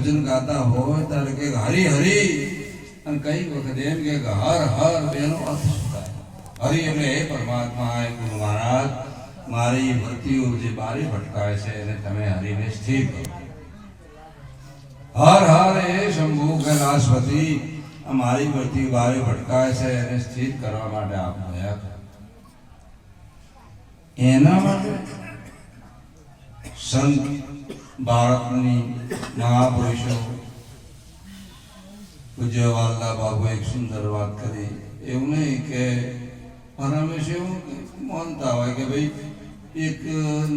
ભજન ગાતા હોય ત્યારે કે હરી હરી. અને કઈ વખત એમ કે હર હર એનો અર્થ શું થાય? હરી એટલે હે પરમાત્મા, હે ગુરુ મહારાજ. મારી વૃત્તિઓ જે બારી ભટકાય છે એને તમે હરીને સ્થિર કરો. હર હર એ શંભુ કૈલાસપતિ. મારી વૃત્તિ બારી ભટકાય છે એને સ્થિર કરવા માટે આપ દયા કરો. એના માટે સંત ભારતની મહાપુરુષો પૂજ્ય વાલદા બાબુ એક સુંદર વાત કરી. એવું નહીં કે પરમેશ એવું માનતા હોય કે ભાઈ, એક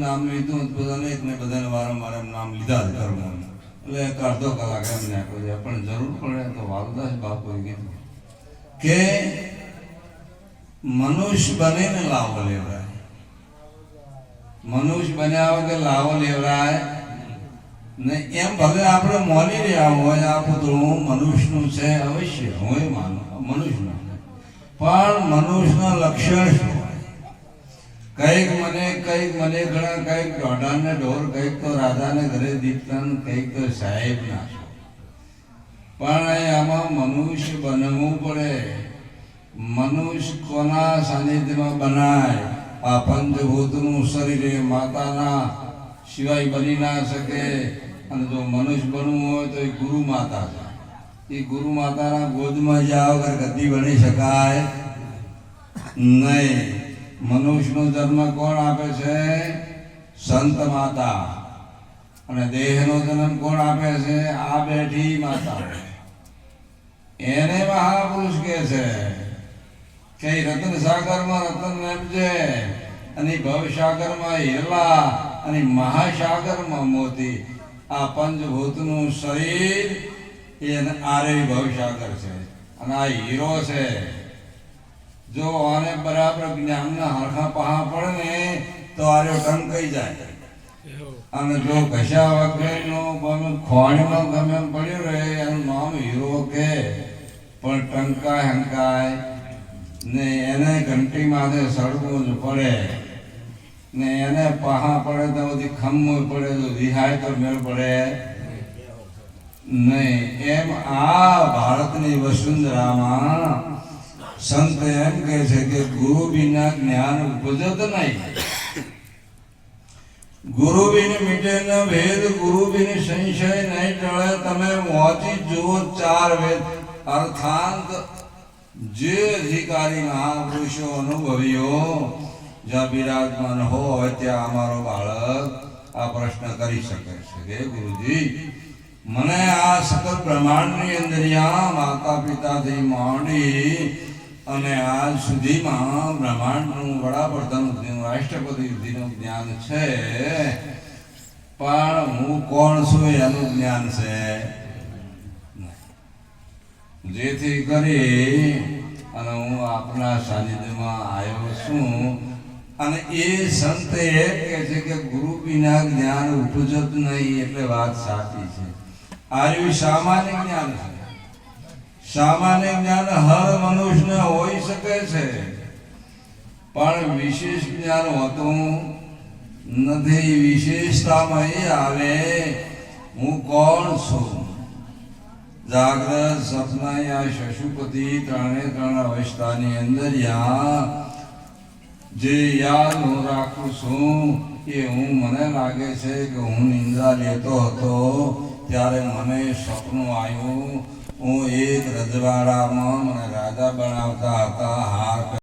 નામ લીધું બધાને, એકને બધાને વારંવાર એમ નામ લીધા કરવું એટલે એક અડધો કલાક એમ નાખો છે પણ જરૂર પડે તો વાલદાસ બાપુએ કીધું કે મનુષ્ય બનીને લાવો લેવડાય. મનુષ્ય બન્યા વગર લાવો લેવડાય. ને એમ ભલે આપણે મોલી રહ્યા હોય, આ પુતળું મનુષ્યનું છે, અવશ્ય હું એ માનું, મનુષ્યનું પણ મનુષ્યનું લક્ષણ શું કંઈક મને કંઈક મને ઘણા, કંઈક દોઢાને ઢોર, કંઈક તો રાધાને ઘરે દીપતન, કંઈક તો સાહેબ ના પણ આમાં મનુષ્ય બનવું પડે. મનુષ્ય કોના સાનિધ્યમાં બનાય? આ પંચભૂતનું શરીરે માતાના સિવાય બની ના શકે. અને જો મનુષ્ય બનવું હોય તો એ ગુરુ માતા છે. એ ગુરુ માતાના ગોદમાં જાઓ વગર ગદી બની શકાય? નહીં. મનુષ્યનો જન્મ કોણ આપે છે? સંત માતા. અને દેહનો જન્મ કોણ આપે છે? આ બેઠી માતા. એને મહાપુરુષ કે છે કે રતન સાગરમાં રતન એમજે અને ભવસાગરમાં હિરલા અને મહાસાગરમાં મોતી. આ પંચભૂતનું શરીર એ આરે ભવસાગર છે અને આ હીરો છે. જો આને બરાબર જ્ઞાનના હરખા પહા પડે ને તો આર્યો ટંકાઈ જાય. અને જો ઘસા વગરનો ખોણીમાં ગમે પડ્યો રહે એનું નામ હીરો કે. પણ ટંકાય હંકાય ને એને ઘંટી માથે સળગવું જ પડે. ને એને પહા પડે તો બધી ખમવું પડે તો રિહાય તો મેળ પડે. નહીં એમ આ ભારતની વસુંધરામાં સંત એમ કહે છે કે ગુરુ વિના જ્ઞાન ઉપજત નહીં. ગુરુ બિન મીટે ન ભેદ, ગુરુ બિન સંશય નહીં ટળે. તમે મોચી જુઓ ચાર વેદ. અર્થાંત જે અધિકારી મહાપુરુષો અનુભવીઓ જ્યાં બિરાજમાન હોય ત્યાં અમારો બાળક આ પ્રશ્ન કરી શકે છે. હે ગુરુજી, મને આ સકલ બ્રહ્માંડની અંદર યા માતા પિતાથી માંડી અને આજ સુધીમાં બ્રહ્માંડનું વડાપ્રધાન રાષ્ટ્રપતિ સુધીનું જ્ઞાન છે, પણ હું કોણ છું એનું જ્ઞાન છે? જેથી કરી અને હું આપના સાનિધ્યમાં આવ્યો છું. અને એ સંત એ કહે છે કે ગુરુ વિના જ્ઞાન ઉપજત નહીં એટલે વાત સાચી છે. આર્યું સામાન્ય જ્ઞાન છે. સામાન્ય જ્ઞાન હર મનુષ્યને હોઈ શકે છે. પણ વિશેષ જ્ઞાન હોતું નથી. વિશેષતામાં એ આવે. હું કોણ છું? જાગ્રત સપના યા શશુપતિ ત્રણે ત્રણ અવસ્થાની અંદર યા જે યાદ હું રાખું છું એ હું મને લાગે છે કે હું નિંદા લેતો હતો, ત્યારે મને સપનું આવ્યું. હું એક રજવાડામાં મને રાજા બનાવતા હતા, હાર